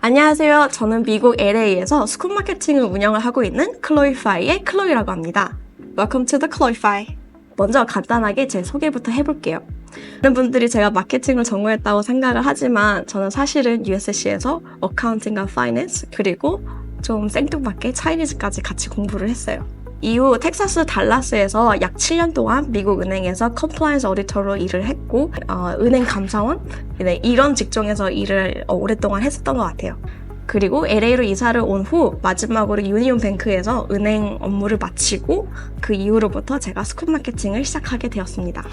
안녕하세요. 저는 미국 LA에서 스쿨 마케팅을 운영을 하고 있는 클로이파이의 클로이라고 합니다. Welcome to the Cloify. 먼저 간단하게 제 소개부터 해볼게요. 많은 분들이 제가 마케팅을 전공했다고 생각을 하지만 저는 사실은 USC에서 어카운팅과 파이낸스 그리고 좀 생뚱맞게 차이니즈까지 같이 공부를 했어요. 이후 텍사스 달라스에서 약 7년 동안 미국 은행에서 컴플라이언스 어디터로 일을 했고 어, 은행 감사원 네, 이런 직종에서 일을 어, 오랫동안 했었던 것 같아요. 그리고 LA로 이사를 온 후 마지막으로 유니온 뱅크에서 은행 업무를 마치고 그 이후로부터 제가 스쿨 마케팅을 시작하게 되었습니다.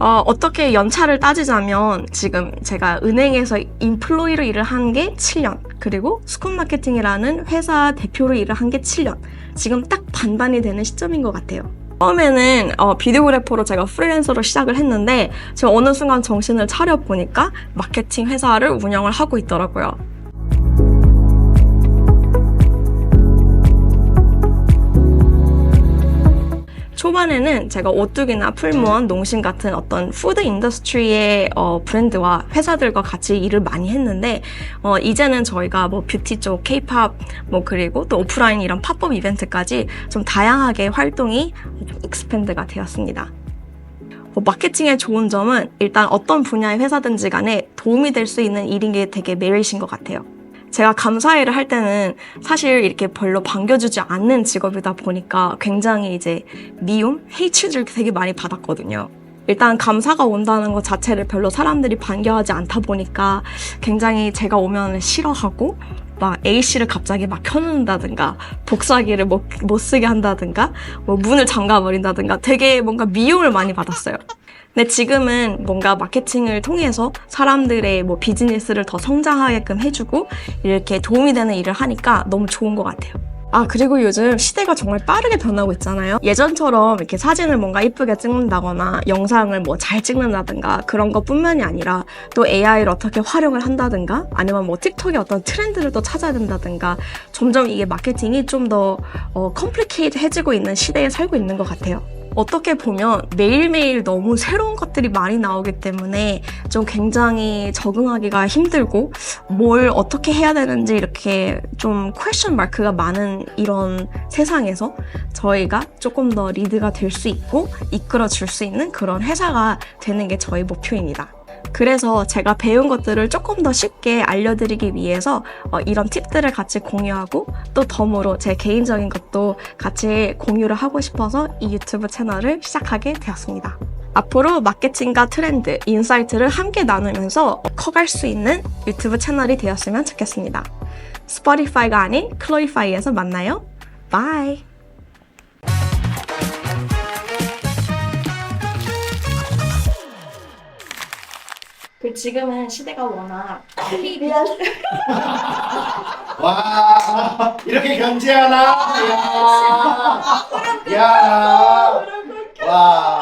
어, 어떻게 연차를 따지자면 지금 제가 은행에서 인플로이로 일을 한 게 7년 그리고 스쿨 마케팅이라는 회사 대표로 일을 한 게 7년 지금 딱 반반이 되는 시점인 것 같아요. 처음에는 어, 비디오그래퍼로 제가 프리랜서로 시작을 했는데 지금 어느 순간 정신을 차려 보니까 마케팅 회사를 운영을 하고 있더라고요. 초반에는 제가 오뚜기나 풀무원, 농심 같은 어떤 푸드 인더스트리의 어, 브랜드와 회사들과 같이 일을 많이 했는데 어, 이제는 저희가 뭐 뷰티 쪽, 케이팝, 뭐 그리고 또 오프라인 이런 팝업 이벤트까지 좀 다양하게 활동이 익스팬드가 되었습니다. 뭐 마케팅의 좋은 점은 일단 어떤 분야의 회사든지 간에 도움이 될 수 있는 일인 게 되게 메리트인 것 같아요. 제가 감사일을 할 때는 사실 이렇게 별로 반겨주지 않는 직업이다 보니까 굉장히 이제 미움, 헤이츠를 되게 많이 받았거든요. 일단 감사가 온다는 것 자체를 별로 사람들이 반겨하지 않다 보니까 굉장히 제가 오면 싫어하고 막 A씨를 갑자기 막 켜놓는다든가 복사기를 못, 못 쓰게 한다든가 뭐 문을 잠가버린다든가 되게 뭔가 미움을 많이 받았어요. 근데 지금은 뭔가 마케팅을 통해서 사람들의 뭐 비즈니스를 더 성장하게끔 해주고 이렇게 도움이 되는 일을 하니까 너무 좋은 것 같아요. 아, 그리고 요즘 시대가 정말 빠르게 변하고 있잖아요. 예전처럼 이렇게 사진을 뭔가 이쁘게 찍는다거나 영상을 뭐 잘 찍는다든가 그런 것 뿐만이 아니라 또 AI를 어떻게 활용을 한다든가 아니면 뭐 틱톡의 어떤 트렌드를 또 찾아야 된다든가 점점 이게 마케팅이 좀더 어, 컴플리케이트해지고 있는 시대에 살고 있는 것 같아요. 어떻게 보면 매일매일 너무 새로운 것들이 많이 나오기 때문에 좀 굉장히 적응하기가 힘들고 뭘 어떻게 해야 되는지 이렇게 좀 퀘션 마크가 많은 이런 세상에서 저희가 조금 더 리드가 될 수 있고 이끌어 줄 수 있는 그런 회사가 되는 게 저희 목표입니다. 그래서 제가 배운 것들을 조금 더 쉽게 알려드리기 위해서 어, 이런 팁들을 같이 공유하고 또 덤으로 제 개인적인 것도 같이 공유를 하고 싶어서 이 유튜브 채널을 시작하게 되었습니다. 앞으로 마케팅과 트렌드, 인사이트를 함께 나누면서 커갈 수 있는 유튜브 채널이 되었으면 좋겠습니다. 스포티파이가 아닌 클로이파이에서 만나요. 바이! 그 지금은 시대가 워낙 미안. 와 이렇게 견제하나? 야, 야, 와.